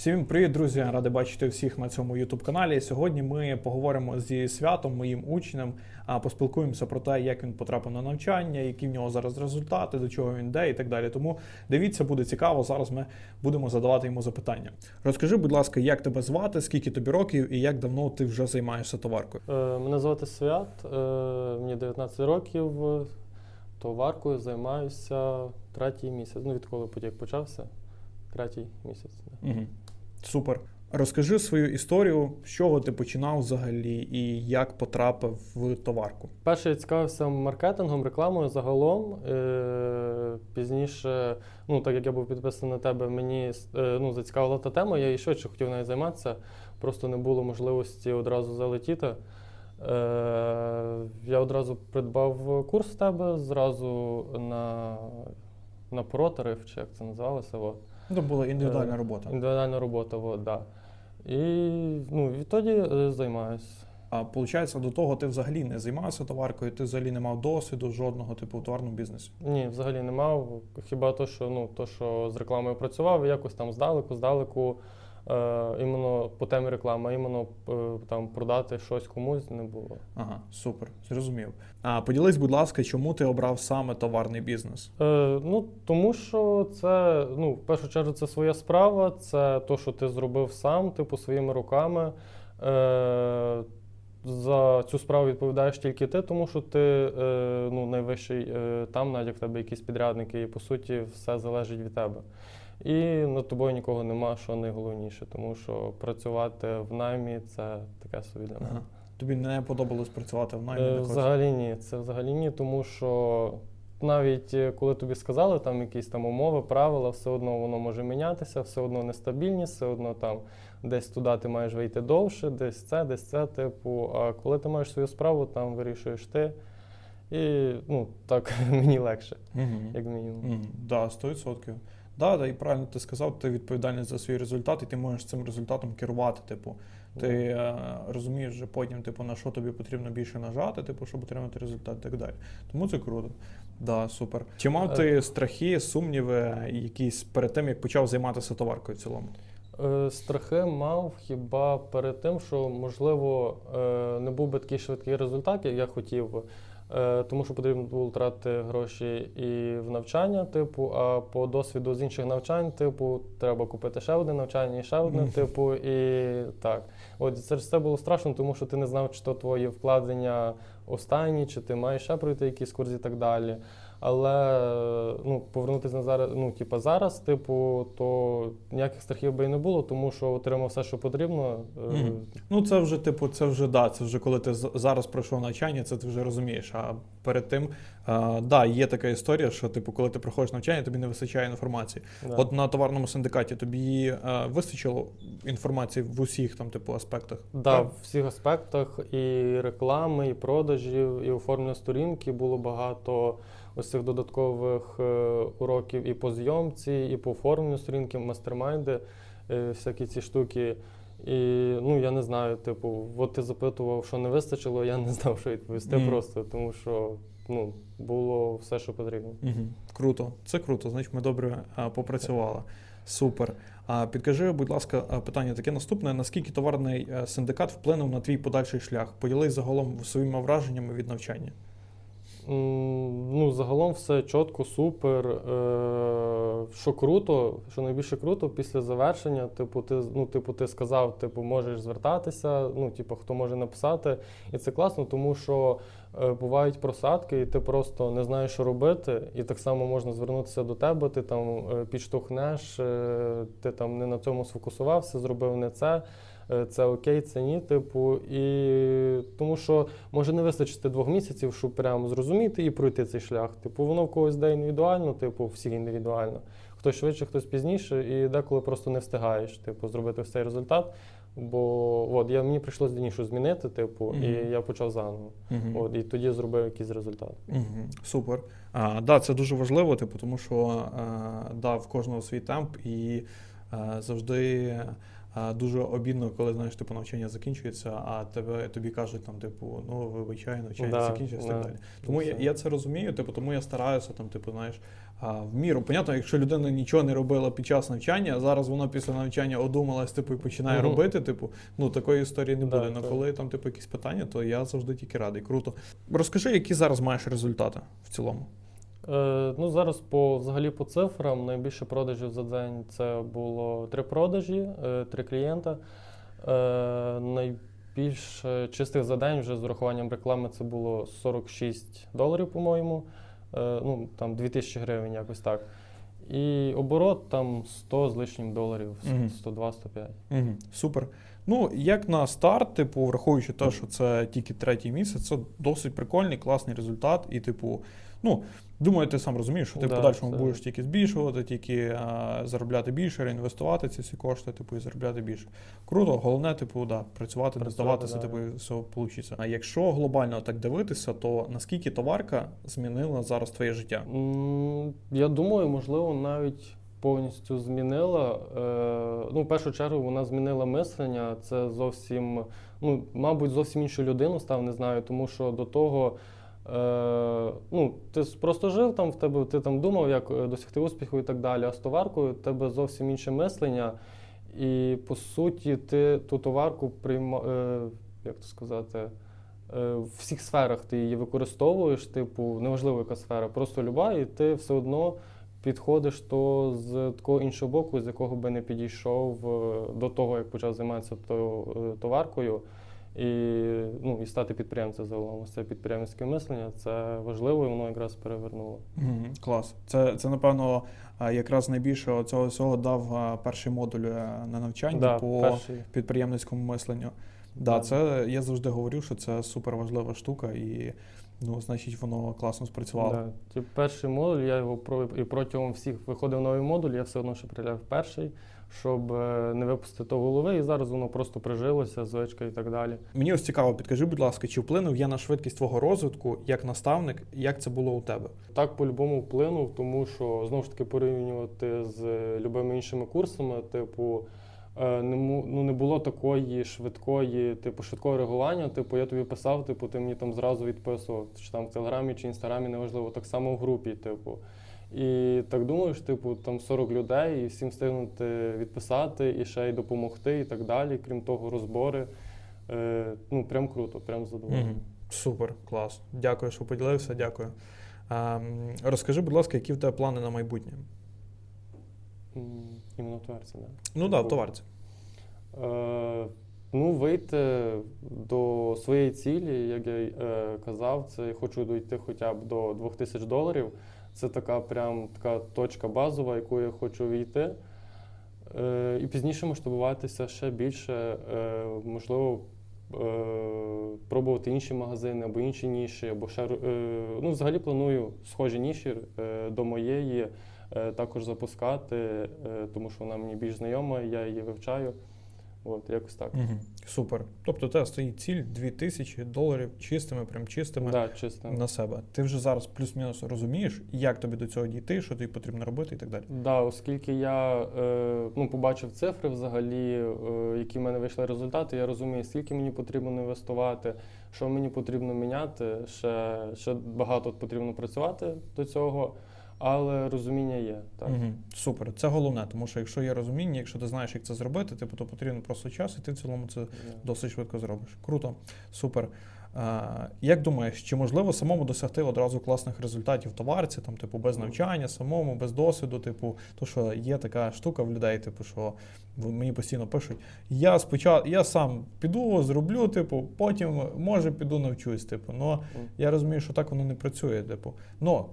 Всім привіт, друзі! Радий бачити всіх на цьому youtube каналі. Сьогодні ми поговоримо зі святом, моїм учнем, а поспілкуємося про те, як він потрапив на навчання, які в нього зараз результати, до чого він йде і так далі. Тому дивіться, буде цікаво. Зараз ми будемо задавати йому запитання. Розкажи, будь ласка, як тебе звати, скільки тобі років і як давно ти вже займаєшся товаркою? Е, Мене звати Свят, е, мені 19 років. Товаркою займаюся третій місяць. Ну, відколи потік почався. Третій місяць. да. Угу. Супер. Розкажи свою історію, з чого ти починав взагалі і як потрапив в товарку. Перше я цікавився маркетингом, рекламою загалом. Е, Пізніше, ну так як я був підписаний на тебе, мені е, ну, зацікавила та тема, я і швидше хотів нею займатися, просто не було можливості одразу залетіти. Е, Я одразу придбав курс в тебе, зразу на, на протариф, чи як це називалося. От. Це була індивідуальна Е, робота. Індивідуальна робота, так. да. І ну, відтоді займаюся. А получається, до того ти взагалі не займався товаркою, ти взагалі не мав досвіду жодного типу в товарному бізнесі. Ні, взагалі не мав. Хіба то, що ну то, що з рекламою працював, якось там здалеку, здалеку, іменно по темі реклами, а іменно е, там продати щось комусь не було. Ага, супер, зрозумів. А поділись, будь ласка, чому ти обрав саме товарний бізнес? Е, ну тому що це ну, в першу чергу це своя справа, це то, що ти зробив сам, типу своїми руками. Е, за цю справу відповідаєш тільки ти, тому що ти е, ну, найвищий е, там, навіть як в тебе якісь підрядники, і по суті все залежить від тебе. І над тобою нікого нема, що найголовніше, тому що працювати в наймі це таке собі для мене. Ага. Тобі не подобалось працювати в наймі? Е. Взагалі ні, це взагалі ні, тому що навіть е, коли тобі сказали там якісь там умови, правила, все одно воно може мінятися, все одно нестабільність, все одно там десь туди ти маєш вийти довше, десь це, десь це, типу. А коли ти маєш свою справу, там вирішуєш ти. І ну, так мені легше, Мгм. як мінімум. Мгм. Да, 100%. Да, да, і правильно ти сказав, ти відповідальний за свій результат, і ти можеш цим результатом керувати. Типу, ти е, розумієш вже потім, типу, на що тобі потрібно більше нажати, типу, щоб отримати результат і так далі. Тому це круто. Да, супер. Чи мав ти страхи, сумніви якісь перед тим, як почав займатися товаркою в цілому? Е, Страхи мав хіба перед тим, що можливо е, не був би такий швидкий результат, як я хотів. Е, Тому що потрібно було тратити гроші і в навчання, типу, а по досвіду з інших навчань, типу, треба купити ще одне навчання і ще одне, типу, і так. От це ж це було страшно, тому що ти не знав, чи то твої вкладення останні, чи ти маєш ще пройти якісь курс і так далі. Але ну, повернутися на зараз, ну, типу, зараз, типу, то ніяких страхів би і не було, тому що отримав все, що потрібно. Мгм. Ну, це вже, типу, це вже да, це вже коли ти зараз пройшов навчання, це ти вже розумієш. А перед тим, е, да, є така історія, що типу, коли ти проходиш навчання, тобі не вистачає інформації. да. От на товарному синдикаті тобі е, вистачило інформації в усіх там, типу, аспектах. Да, Правильно? в всіх аспектах і реклами, і продажів, і оформлення сторінки було багато ось цих додаткових е, уроків і по зйомці, і по оформленню сторінки, мастермайди, е, всякі ці штуки. І ну я не знаю, типу, от ти запитував, що не вистачило, я не знав, що відповісти Мгм. просто, тому що ну, було все, що потрібно. Угу. Круто, це круто. Значить, ми добре е, попрацювали. Супер. А підкажи, будь ласка, питання таке наступне: наскільки товарний е, синдикат вплинув на твій подальший шлях? Поділись загалом своїми враженнями від навчання. Ну, загалом все чітко, супер. Е, що круто, що найбільше круто, після завершення, типу, ти, ну, типу, ти сказав, типу, можеш звертатися, ну, типу, хто може написати. І це класно, тому що бувають просадки, і ти просто не знаєш, що робити. І так само можна звернутися до тебе, ти там е, підштовхнеш, е, ти там не на цьому сфокусувався, зробив не це. е, Це окей, це ні, типу, і тому що може не вистачити двох місяців, щоб прямо зрозуміти і пройти цей шлях. Типу, воно в когось де індивідуально, типу, всіх індивідуально. Хтось швидше, хтось пізніше, і деколи просто не встигаєш, типу, зробити цей результат. Бо от я мені прийшлося Денішу змінити, типу, Мгм. і я почав заново. Угу. От, і тоді зробив якийсь результат. Угу, супер. А, да, це дуже важливо, типу, тому що а, да, в кожного свій темп і а, завжди а, дуже обідно, коли знаєш, типу навчання закінчується, а тебе тобі кажуть там, типу, ну вибачай, навчання Да, закінчується і так далі. Тому я, я це розумію, типу, тому я стараюся там, типу, знаєш, в міру. Понятно, якщо людина нічого не робила під час навчання, а зараз вона після навчання одумалась, типу, і починає Мгм. робити, типу, ну такої історії не Да, буде. Ну коли там, типу, якісь питання, то я завжди тільки радий. Круто. Розкажи, які зараз маєш результати в цілому. Е, ну, зараз по, взагалі по цифрам найбільше продажів за день це було три продажі, е, три клієнта. Е, найбільше чистих за день вже з урахуванням реклами це було 46 доларів, по-моєму. Е, ну, там 2000 гривень, якось так. І оборот там 100 з лишнім доларів, Мгм. 102-105. Угу, супер. Ну, як на старт, типу, враховуючи те, що це тільки третій місяць, це досить прикольний, класний результат. І, типу, ну, думаю, ти сам розумієш, що ти в Да, подальшому це- будеш тільки збільшувати, тільки а, заробляти більше, реінвестувати ці всі кошти, типу, і заробляти більше. Круто, головне, типу, да, працювати, не здаватися, да. типу, і все вийде. А якщо глобально так дивитися, то наскільки товарка змінила зараз твоє життя? Я думаю, можливо, навіть повністю змінила. Е, Ну, в першу чергу, вона змінила мислення. Це зовсім, ну, мабуть, зовсім іншу людину став, не знаю, тому що до того. Е, ну, ти просто жив там в тебе, ти там думав, як е, досягти успіху і так далі. А з товаркою в тебе зовсім інше мислення. І по суті, ти ту товарку прийма, е, як то сказати, в всіх сферах ти її використовуєш, типу, неважливо яка сфера, просто люба, і ти все одно підходиш то з такого іншого боку, з якого би не підійшов до того, як почав займатися то, товаркою. І, ну, і стати підприємцем загалом. Це підприємницьке мислення, це важливо, і воно якраз перевернуло. Мгм, Клас. Це, це напевно, якраз найбільше цього всього дав перший модуль е, на навчанні Да, по перший. підприємницькому мисленню. Да, Да. це я завжди говорю, що це супер важлива штука, і ну, значить, воно класно спрацювало. Да. Ті перший модуль, я його про і протягом всіх виходив новий модуль, я все одно ще приляв перший, щоб е, не випустити голови, і зараз воно просто прижилося, звичка і так далі. Мені ось цікаво, підкажи, будь ласка, чи вплинув я на швидкість твого розвитку як наставник, як це було у тебе? Так по-любому вплинув, тому що знову ж таки порівнювати з любими іншими курсами, типу. е, Не, ну, не було такої швидкої, типу, швидкого реагування. Типу, я тобі писав, типу, ти мені там зразу відписував, чи там в Телеграмі чи Інстаграмі, неважливо, так само в групі, типу. І так думаєш, типу, там 40 людей, і всім встигнути відписати, і ще й допомогти, і так далі. Крім того, розбори. Е, ну, прям круто, прям задоволений. Мгм. Супер, клас. Дякую, що поділився. Дякую. Ем, розкажи, будь ласка, які в тебе плани на майбутнє? Іменно в тверці, да. Ну так, да, в Типу, товарці. Е, ну, вийти до своєї цілі, як я е, казав, це я хочу дійти хоча б до 2000 доларів. Це така прям така точка базова, яку я хочу війти. Е, і пізніше масштабуватися ще більше, е, можливо, е, пробувати інші магазини або інші ніші, або ще ну, взагалі планую схожі ніші до моєї також запускати, тому що вона мені більш знайома, я її вивчаю. От, якось так. Угу. Супер. Тобто, у тебе стоїть ціль 2000 доларів чистими, прям чистими Да, чисто. на себе. Ти вже зараз плюс-мінус розумієш, як тобі до цього дійти, що тобі потрібно робити і так далі. Да, оскільки я е, ну, побачив цифри взагалі, е, які в мене вийшли результати, я розумію, скільки мені потрібно інвестувати, що мені потрібно міняти. Ще, ще багато потрібно працювати до цього, але розуміння є. Так. Угу. Супер. Це головне, тому що якщо є розуміння, якщо ти знаєш, як це зробити, типу, то потрібно просто час, і ти в цілому це Да. досить швидко зробиш. Круто, супер. А, як думаєш, чи можливо самому досягти одразу класних результатів в товарці, там, типу, без навчання, самому, без досвіду, типу, то що є така штука в людей, типу, що мені постійно пишуть: я спочатку я сам піду, зроблю, типу, потім може піду навчусь. Типу, Мгм. я розумію, що так воно не працює. Типу, ну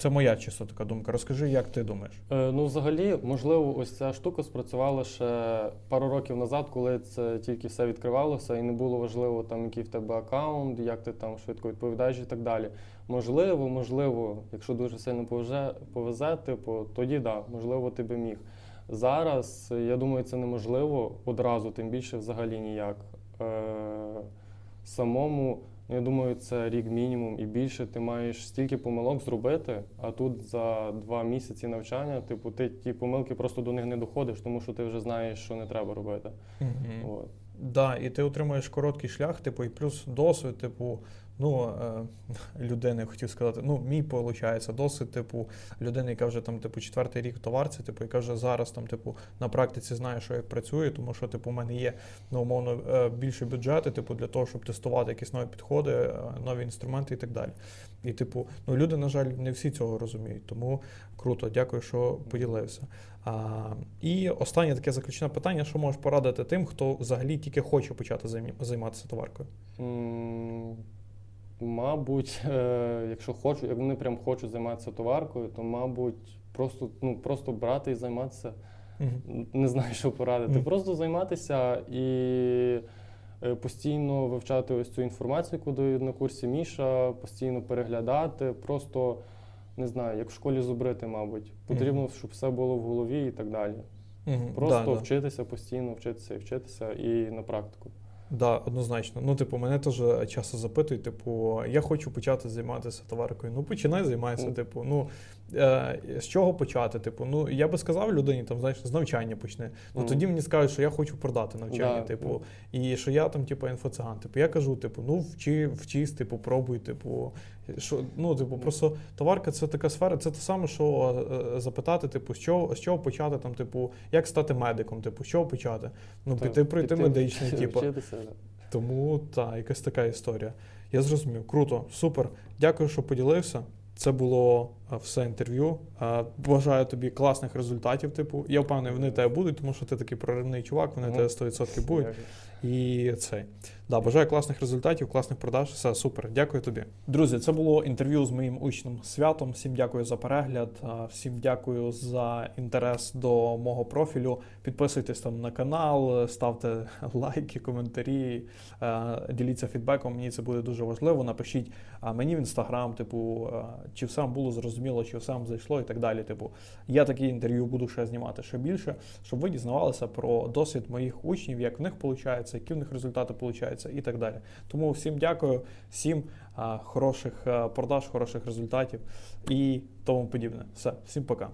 це моя чисто така думка. Розкажи, як ти думаєш? Е, Ну, взагалі, можливо, ось ця штука спрацювала ще пару років назад, коли це тільки все відкривалося, і не було важливо, там, який в тебе аккаунт, як ти там швидко відповідаєш і так далі. Можливо, можливо, якщо дуже сильно повезе, повезе типу, тоді да, можливо, ти би міг. Зараз, я думаю, це неможливо одразу, тим більше взагалі ніяк. Е, самому Я думаю, це рік мінімум і більше. Ти маєш стільки помилок зробити, а тут за два місяці навчання, типу, ти ті помилки просто до них не доходиш, тому що ти вже знаєш, що не треба робити. Мгм. От. Да, і ти отримуєш короткий шлях, типу, і плюс досвід, типу, ну, е, людини, хотів сказати, ну, мій виходить, досвід, типу, людини, яка вже там, типу, четвертий рік товарці, типу, яка вже зараз там, типу, на практиці знає, що як працює, тому що, типу, у мене є, ну, умовно, е, більше бюджети, типу, для того, щоб тестувати якісь нові підходи, е, нові інструменти і так далі. І, типу, ну, люди, на жаль, не всі цього розуміють. Тому круто, дякую, що поділився. А, і останнє таке заключне питання: що можеш порадити тим, хто взагалі тільки хоче почати займатися товаркою? Мабуть, е, якщо хочу, як вони прям хочуть займатися товаркою, то, мабуть, просто, ну, просто брати і займатися. Не знаю, що порадити. Просто займатися і е, постійно вивчати ось цю інформацію, яку дають на курсі Міша, постійно переглядати, просто не знаю, як в школі зубрити, мабуть. Потрібно, щоб все було в голові і так далі. Просто да. вчитися постійно, вчитися і вчитися і на практику. Да, однозначно. Ну, типу, мене теж часто запитують, типу, я хочу почати займатися товаркою. Ну, починай займайся. Типу, ну з чого почати? Типу, ну я би сказав людині, там, знаєш, з навчання почни. Ну тоді мені скажуть, що я хочу продати навчання, типу, і що я там, типу, інфоциган. Типу, я кажу, типу, ну вчи, вчись, типу, пробуй, типу, що, ну, типу, просто товарка це така сфера, це те саме, що е, запитати, типу, з чого, з чого почати, там, типу, як стати медиком, типу, з чого почати? Ну, Так, піти пройти піти медичний, типу. Тому так, якась така історія. Я зрозумів. Круто, супер. Дякую, що поділився. Це було все інтерв'ю. Бажаю тобі класних результатів. Типу, я впевнений, вони тебе будуть, тому що ти такий проривний чувак, вони тебе 100% будуть. І цей. Да, бажаю класних результатів, класних продаж. Все супер. Дякую тобі. Друзі, це було інтерв'ю з моїм учнем святом. Всім дякую за перегляд. Всім дякую за інтерес до мого профілю. Підписуйтесь там на канал, ставте лайки, коментарі, е, діліться фідбеком. Мені це буде дуже важливо. Напишіть мені в інстаграм, типу, е, чи все вам було зрозуміло, чи що сам зайшло і так далі. Типу, я такі інтерв'ю буду ще знімати ще більше, щоб ви дізнавалися про досвід моїх учнів, як в них виходить, які в них результати виходять і так далі. Тому всім дякую, всім хороших продаж, хороших результатів і тому подібне. Все, всім пока.